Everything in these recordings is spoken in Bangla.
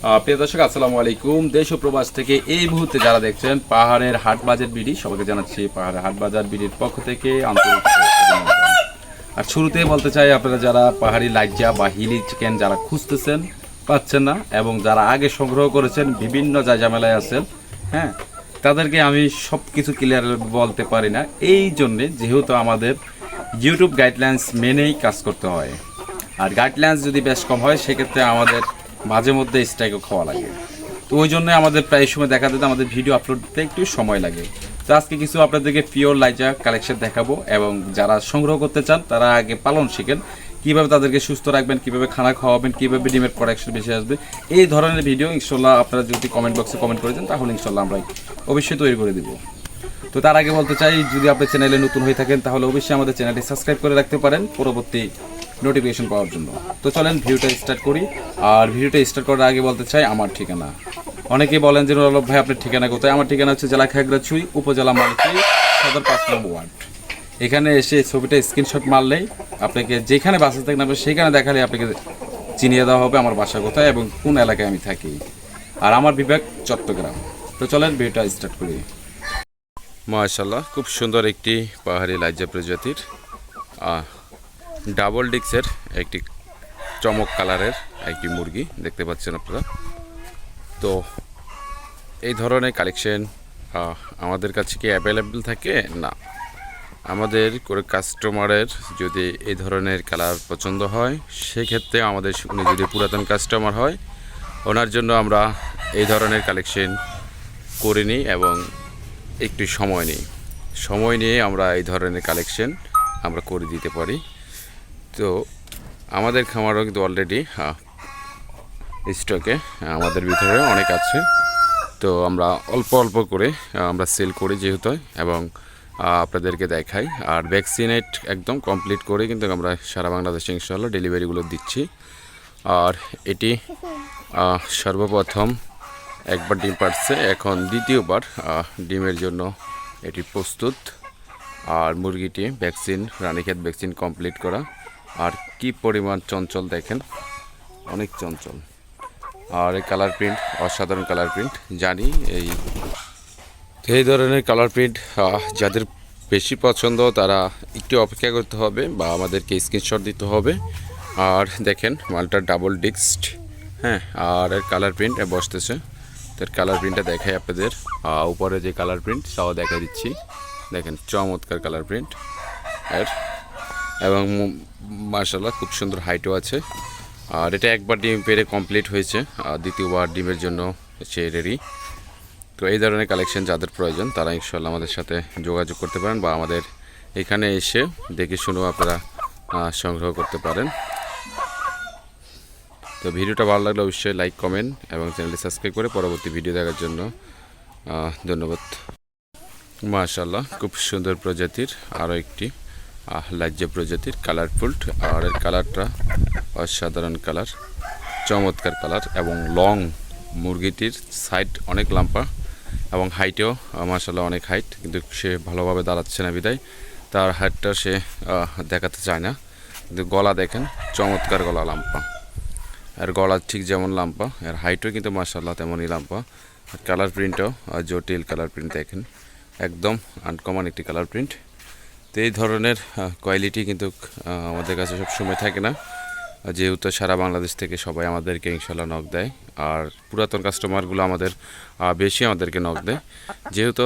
প্রিয় দর্শক, আসসালামু আলাইকুম। দেশ ও প্রবাস থেকে এই মুহূর্তে যারা দেখছেন, পাহাড়ের হাট বাজার বিডি, সবাইকে জানাচ্ছি পাহাড়ের হাট বাজার বিডির পক্ষ থেকে আর শুরুতেই বলতে চাই, আপনারা যারা পাহাড়ি লাইজা বা হিলি চিকেন যারা খুঁজতেছেন, পাচ্ছেন না এবং যারা আগে সংগ্রহ করেছেন, বিভিন্ন যা ঝামেলায় আছেন হ্যাঁ তাদেরকে আমি সব কিছু ক্লিয়ার বলতে পারি না। এই জন্যে যেহেতু আমাদের ইউটিউব গাইডলাইন্স মেনেই কাজ করতে হয়। আর গাইডলাইন্স যদি বেশ কম হয়, সেক্ষেত্রে আমাদের মাঝে মধ্যে স্ট্রাইকও খাওয়া লাগে। তো ওই জন্য আমাদের প্রায় সময় দেখা যেত আমাদের ভিডিও আপলোড দিতে একটু সময় লাগে। তো আজকে কিছু আপনাদেরকে পিওর লাইজা কালেকশন দেখাবো এবং যারা সংগ্রহ করতে চান, তারা আগে পালন শিখেন। কীভাবে তাদেরকে সুস্থ রাখবেন, কীভাবে খানা খাওয়াবেন, কীভাবে ডিমের প্রোডাকশন বেশি আসবে, এই ধরনের ভিডিও ইনশাল্লাহ আপনারা যদি কমেন্ট বক্সে কমেন্ট করে দেন, তাহলে ইনশাল্লাহ আমরা অবশ্যই তৈরি করে দিব। তো তার আগে বলতে চাই, যদি আপনার চ্যানেলে নতুন হয়ে থাকেন, তাহলে অবশ্যই আমাদের চ্যানেলটি সাবস্ক্রাইব করে রাখতে পারেন। পরবর্তী নোটিফিকেশন পাওয়ার জন্য। তো চলেন, ভিডিওটা স্টার্ট করি। আর ভিডিওটা স্টার্ট করার আগে বলতে চাই, আমার ঠিকানা। অনেকে বলেন যে নুরালভ ভাই, আপনার ঠিকানা কোথায়? আমার ঠিকানা হচ্ছে জেলা খাগড়াছুই উপজেলা মালিকি, সদর পাঁচ নম্বর ওয়ার্ড। এখানে এসে ছবিটা স্ক্রিনশট মারলেই আপনাকে যেখানে বাসা থাকেন আপনি সেখানে দেখালে আপনাকে চিনিয়ে দেওয়া হবে আমার বাসা কোথায় এবং কোন এলাকায় আমি থাকি। আর আমার বিভাগ চট্টগ্রাম। তো চলেন, ভিডিওটা স্টার্ট করি। মাশাল্লাহ খুব সুন্দর একটি পাহাড়ি লাজ্জা প্রজাতির ডাবল ডিক্সের একটি চমক কালারের একটি মুরগি দেখতে পাচ্ছেন আপনারা। তো এই ধরনের কালেকশন আমাদের কাছে কি অ্যাভেলেবেল থাকে? না। আমাদের করে কাস্টমারের যদি এই ধরনের কালার পছন্দ হয়, সেক্ষেত্রে আমাদের উনি যদি পুরাতন কাস্টমার হয়, ওনার জন্য আমরা এই ধরনের কালেকশন করে নিই এবং একটু সময় নিই। সময় নিয়ে আমরা এই ধরনের কালেকশন আমরা করে দিতে পারি। তো আমাদের খামারও কিন্তু অলরেডি স্টকে আমাদের ভিতরে অনেক আছে। তো আমরা অল্প অল্প করে আমরা সেল করি যেহেতু, এবং আপনাদেরকে দেখাই। আর ভ্যাকসিনেট একদম কমপ্লিট করে কিন্তু আমরা সারা বাংলাদেশে ইনশাল্লাহ ডেলিভারিগুলো দিচ্ছি। আর এটি সর্বপ্রথম একবার ডিম পাড়ছে, এখন দ্বিতীয়বার ডিমের জন্য এটি প্রস্তুত। আর মুরগিটি ভ্যাকসিন রানীক্ষেত ভ্যাকসিন কমপ্লিট করা। আর কি পরিমাণ চঞ্চল দেখেন? অনেক চঞ্চল। আর এই কালার প্রিন্ট অসাধারণ কালার প্রিন্ট জানি এই এই ধরনের কালার প্রিন্ট যাদের বেশি পছন্দ তারা একটু অপেক্ষা করতে হবে বা আমাদেরকে স্ক্রিনশট দিতে হবে। আর দেখেন, মালটা ডাবল ডিস্কড হ্যাঁ আর এর কালার প্রিন্ট বসতেছে। তার কালার প্রিন্টটা দেখাই আপনাদের। উপরে যে কালার প্রিন্ট তাও দেখা দিচ্ছি। দেখেন, চমৎকার কালার প্রিন্ট এর এবং মার্শাল্লাহ খুব সুন্দর হাইটও আছে। আর এটা একবার ডিম পেরে কমপ্লিট হয়েছে। আর দ্বিতীয়বার ডিমের জন্য সে রেডি তো এই ধরনের কালেকশন যাদের প্রয়োজন, তারা ইনশাল্লাহ আমাদের সাথে যোগাযোগ করতে পারেন বা আমাদের এখানে এসে দেখে শুনেও আপনারা সংগ্রহ করতে পারেন। তো ভিডিওটা ভালো লাগলে অবশ্যই লাইক কমেন্ট এবং চ্যানেলটি সাবস্ক্রাইব করে পরবর্তী ভিডিও দেখার জন্য ধন্যবাদ। মাশাল্লাহ খুব সুন্দর প্রজাতির আরও একটি লাজ্জা প্রজাতির কালারফুল আর এর কালারটা অসাধারণ কালার, চমৎকার কালার এবং লং মুরগিটির সাইড অনেক লাম্পা এবং হাইটেও মাসাল্লাহ অনেক হাইট, কিন্তু সে ভালোভাবে দাঁড়াচ্ছে না বিদায়। তার হাইটটা সে দেখাতে চায় না। কিন্তু গলা দেখেন, চমৎকার গলা লাম্পা। আর গলা ঠিক যেমন লাম্পা আর হাইটও কিন্তু মাসাল্লাহ তেমনই লাম্পা। আর কালার প্রিন্টও জটিল কালার প্রিন্ট দেখেন। একদম আনকমন একটি কালার প্রিন্ট। তো এই ধরনের কোয়ালিটি কিন্তু আমাদের কাছে সব সময় থাকে না। যেহেতু সারা বাংলাদেশ থেকে সবাই আমাদেরকে ইনশাল্লাহ নক দেয়, আর পুরাতন কাস্টমারগুলো আমাদের বেশি আমাদেরকে নক দেয়। যেহেতু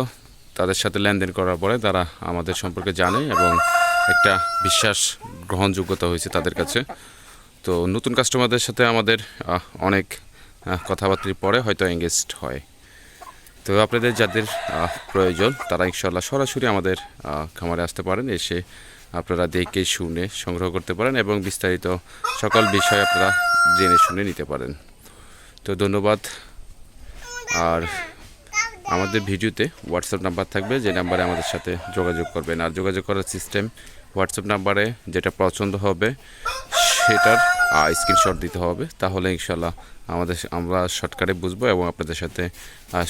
তাদের সাথে লেনদেন করার পরে তারা আমাদের সম্পর্কে জানে এবং একটা বিশ্বাস গ্রহণযোগ্যতা হয়েছে তাদের কাছে। তো নতুন কাস্টমারদের সাথে আমাদের অনেক কথাবার্তার পরে হয়তো এঙ্গেজড হয়। তো আপনাদের যাদের প্রয়োজন তারা ইনশাল্লাহ সরাসরি আমাদের খামারে আসতে পারেন এসে আপনারা দেখে শুনে সংগ্রহ করতে পারেন এবং বিস্তারিত সকল বিষয় আপনারা জেনে শুনে নিতে পারেন। তো ধন্যবাদ। আর আমাদের ভিডিওতে হোয়াটসঅ্যাপ নাম্বার থাকবে যে নাম্বারে আমাদের সাথে যোগাযোগ করবেন। আর যোগাযোগ করার সিস্টেম হোয়াটসঅ্যাপ নাম্বারে যেটা পছন্দ হবে সেটার স্ক্রিনশট দিতে হবে। তাহলে ইনশাল্লাহ আমাদের আমরা শর্টকাটে বুঝব এবং আপনাদের সাথে আহ,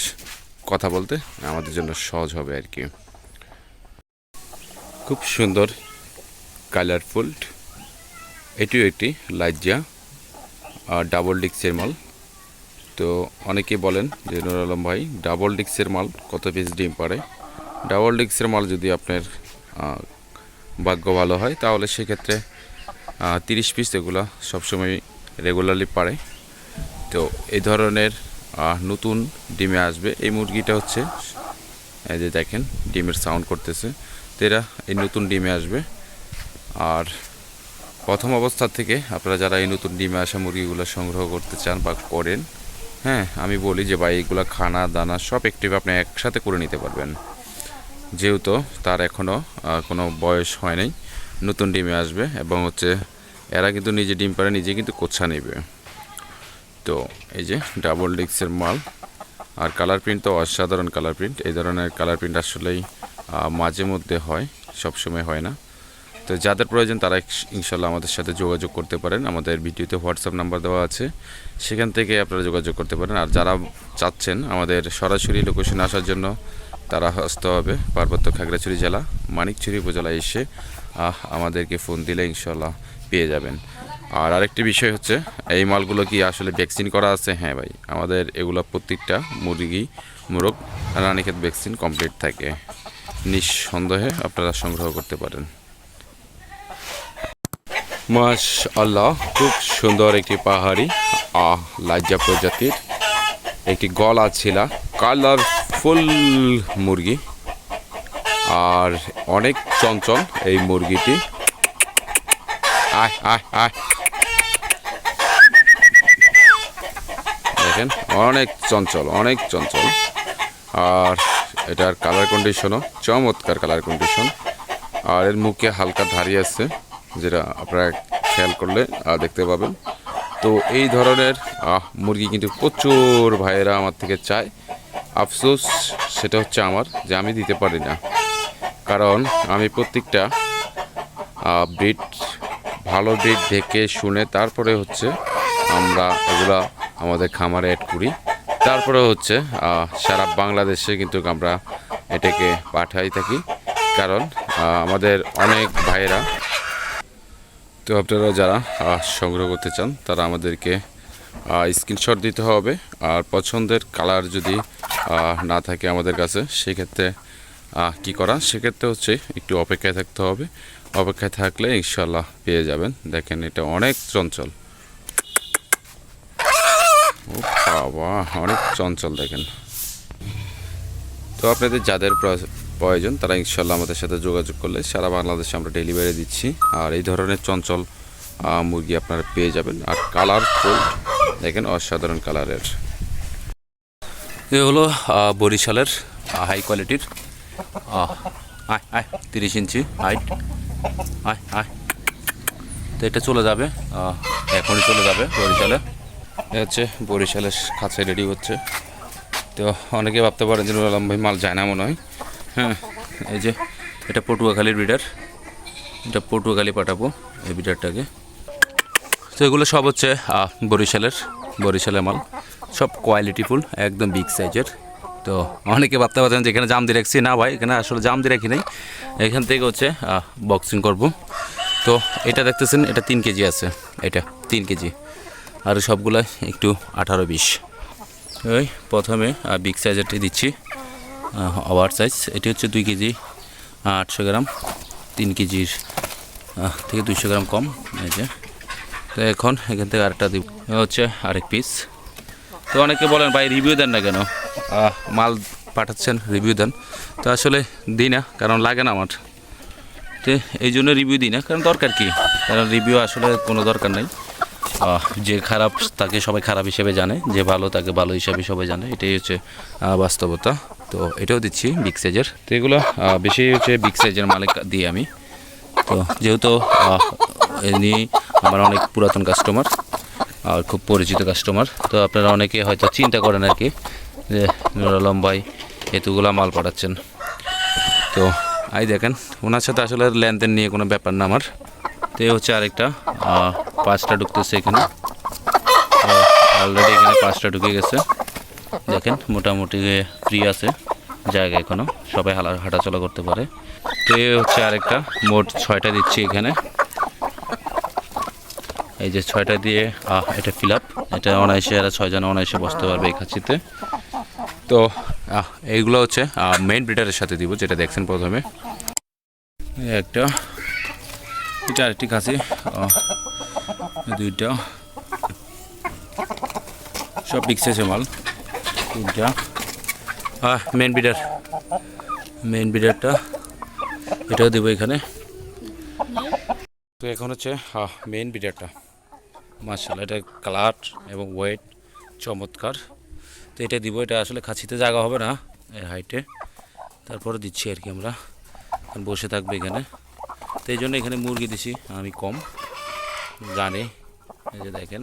কথা বলতে আমাদের জন্য সহজ হবে আর কি। খুব সুন্দর কালারফুল এটিও একটি লাজ্জা ডাবল ডিক্সের মাল। তো অনেকেই বলেন যে নুর আলম ভাই ডাবল ডিক্সের মাল কত পিস ডিম পারে ডাবল ডিক্সের মাল যদি আপনার ভাগ্য ভালো হয়, তাহলে সেক্ষেত্রে তিরিশ পিস এগুলো সবসময় রেগুলারলি পারে তো এই ধরনের নতুন ডিমে আসবে। এই মুরগিটা হচ্ছে, এই যে দেখেন, ডিমের সাউন্ড করতেছে। তো এরা এই নতুন ডিমে আসবে। আর প্রথম অবস্থা থেকে আপনারা যারা এই নতুন ডিমে আসা মুরগিগুলো সংগ্রহ করতে চান বা করেন হ্যাঁ আমি বলি যে ভাই, এগুলো খানা, দানা সব অ্যাক্টিভ আপনি একসাথে করে নিতে পারবেন। যেহেতু তার এখনও কোনো বয়স হয় নাই, নতুন ডিমে আসবে এবং হচ্ছে এরা কিন্তু নিজে ডিম পারে, নিজে কিন্তু কোচ্ছা নেবে। তো এই যে ডাবল ডিক্সের মাল। আর কালার প্রিন্ট তো অসাধারণ কালার প্রিন্ট এই ধরনের কালার প্রিন্ট আসলেই মাঝে মধ্যে হয়, সবসময় হয় না। তো যাদের প্রয়োজন তারা ইনশাল্লাহ আমাদের সাথে যোগাযোগ করতে পারেন। আমাদের ভিডিওতে হোয়াটসঅ্যাপ নাম্বার দেওয়া আছে। সেখান থেকে আপনারা যোগাযোগ করতে পারেন। আর যারা চাচ্ছেন আমাদের সরাসরি লোকেশনে আসার জন্য, তারা আসতে হবে পার্বত্য খাগড়াছড়ি জেলা, মানিকছড়ি উপজেলায় এসে আমাদেরকে ফোন দিলে ইনশাল্লাহ পেয়ে যাবেন। আর আরেকটি বিষয় হচ্ছে, এই মালগুলো কি আসলে ভ্যাকসিন করা আছে? হ্যাঁ ভাই, আমাদের এগুলো প্রত্যেকটা মুরগি, মোরগ, রানীক্ষেত ভ্যাকসিন কমপ্লিট থাকে। নিঃসন্দেহে আপনারা সংগ্রহ করতে পারেন। মাস আল্লাহ খুব সুন্দর একটি পাহাড়ি, আহ, লাজ্জা প্রজাতির একটি গলা ছিলা কালারফুল মুরগি। আর অনেক চঞ্চল এই মুরগিটি। আয় আয় আয়। দেখেন, অনেক চঞ্চল অনেক চঞ্চল। আর এটার কালার কন্ডিশনও চমৎকার কালার কন্ডিশন আর এর মুখে হালকা ধারি আছে, যেটা আপনারা খেয়াল করলে দেখতে পাবেন। তো এই ধরনের মুরগি কিন্তু প্রচুর ভাইয়েরা আমার থেকে চায়। আফসোস, সেটা হচ্ছে আমার, যে আমি দিতে পারি না। কারণ আমি প্রত্যেকটা ব্রিড ভালো ব্রিড দেখে শুনে তারপরে হচ্ছে আমরা এগুলা আমাদের খামারে অ্যাড করি। তারপরে হচ্ছে সারা বাংলাদেশে কিন্তু আমরা এটাকে পাঠাই থাকি। কারণ আমাদের অনেক ভাইয়েরা, তো আপনারা যারা সংগ্রহ করতে চান, তারা আমাদেরকে স্ক্রিনশট দিতে হবে। আর পছন্দের কালার যদি না থাকে আমাদের কাছে, সেক্ষেত্রে কি করা? সেক্ষেত্রে হচ্ছে একটু অপেক্ষায় থাকতে হবে। অপেক্ষায় থাকলে ইনশাল্লাহ পেয়ে যাবেন। দেখেন এটা অনেক চঞ্চল ও বাবা, অনেক চঞ্চল দেখেন। তো আপনাদের যাদের প্রয়- প্রয়োজন, তারা ইনশাল্লাহ আমাদের সাথে যোগাযোগ করলে সারা বাংলাদেশে আমরা ডেলিভারি দিচ্ছি। আর এই ধরনের চঞ্চল মুরগি আপনারা পেয়ে যাবেন। আর কালারফুল দেখেন অসাধারণ কালারের। এ হলো বরিশালের হাই কোয়ালিটির আয় আয়, তিরিশ ইঞ্চি হাইট। আয় আয়। তো এটা চলে যাবে এখনই চলে যাবে বরিশালে। হচ্ছে বরিশালের খাঁচায় রেডি হচ্ছে। তো অনেকে ভাবতে পারেন যে নুর আলম ভাই মাল যায় না মনে হয়। হ্যাঁ এই যে এটা পটুয়াখালীর বিডার। এটা পটুয়াখালী পাঠাবো এই বিডারটাকে। তো এগুলো সব হচ্ছে বরিশালের বরিশালের মাল। সব কোয়ালিটিফুল একদম বিগ সাইজের তো অনেকে ভাবতে পারছেন যে এখানে জাম দিয়ে রাখছি। না ভাই, এখানে আসলে জাম দিয়ে রাখি নাই। এখান থেকে হচ্ছে বক্সিং করব। তো এটা দেখতেছেন, এটা তিন কেজি আছে। এটা তিন কেজি। আর সবগুলো একটু আঠারো বিশ। ওই প্রথমে বিগ সাইজেরটি দিচ্ছি। ওভার সাইজ এটি হচ্ছে দুই কেজি আটশো গ্রাম, তিন কেজির থেকে দুইশো গ্রাম কম। এই যে, তো এখন এখান থেকে আরেকটা দিব। হচ্ছে আরেক পিস তো অনেকে বলেন, ভাই রিভিউ দেন না কেন? মাল পাঠাচ্ছেন রিভিউ দেন। তো আসলে দিই না, কারণ লাগে না আমার। তো এই জন্য রিভিউ দিই না, কারণ দরকার কি? কারণ রিভিউ আসলে কোনো দরকার নেই। যে খারাপ তাকে সবাই খারাপ হিসেবে জানে, যে ভালো তাকে ভালো হিসাবে সবাই জানে, এটাই হচ্ছে বাস্তবতা। তো এটাও দিচ্ছি বিগ সাইজের তো এগুলো বেশি হচ্ছে বিগ সাইজের মালিক দিই আমি। তো যেহেতু নিয়ে আমার অনেক পুরাতন কাস্টমার আর খুব পরিচিত কাস্টমার তো আপনারা অনেকে হয়তো চিন্তা করেন আর কি, যে নুর আলম ভাই এতগুলা মাল পাঠাচ্ছেন। তো, আই দেখেন, ওনার সাথে আসলে লেনদেন নিয়ে কোনো ব্যাপার না আমার। তো এই হচ্ছে আরেকটা। পাঁচটা ঢুকতেছে এখানে। অলরেডি এখানে পাঁচটা ঢুকে গেছে। দেখেন, মোটামুটি ফ্রি আছে জায়গা এখনও। সবাই হালা হাঁটাচলা করতে পারে। তো এই হচ্ছে আরেকটা। মোট ছয়টা দিচ্ছি এখানে। এই যে ছয়টা দিয়ে এটা ফিল আপ এটা অনায়াসে এরা ছয়জন অনায়াসে বসতে পারবে এই খাঁচিতে। তো এইগুলো হচ্ছে মেইন ব্রিডারের সাথে দিব, যেটা দেখছেন প্রথমে। একটা। এটা আরেকটি এই দুইটা। সব বিক্সেছে মাল। তিনটা হ্যাঁ মেন বিডার মেন বিডারটা এটাও দেবো এখানে। তো এখন হচ্ছে হ্যাঁ মেন বিডারটা মার্শাল এটা কালার এবং ওয়েট চমৎকার। তো এটা দিব, এটা আসলে খাসিতে জায়গা হবে না, এই হাইটে তারপরে দিচ্ছি আর কি আমরা। বসে থাকবে এখানে। তো এই জন্য এখানে মুরগি দিছি আমি কম। গানে এই যে দেখেন।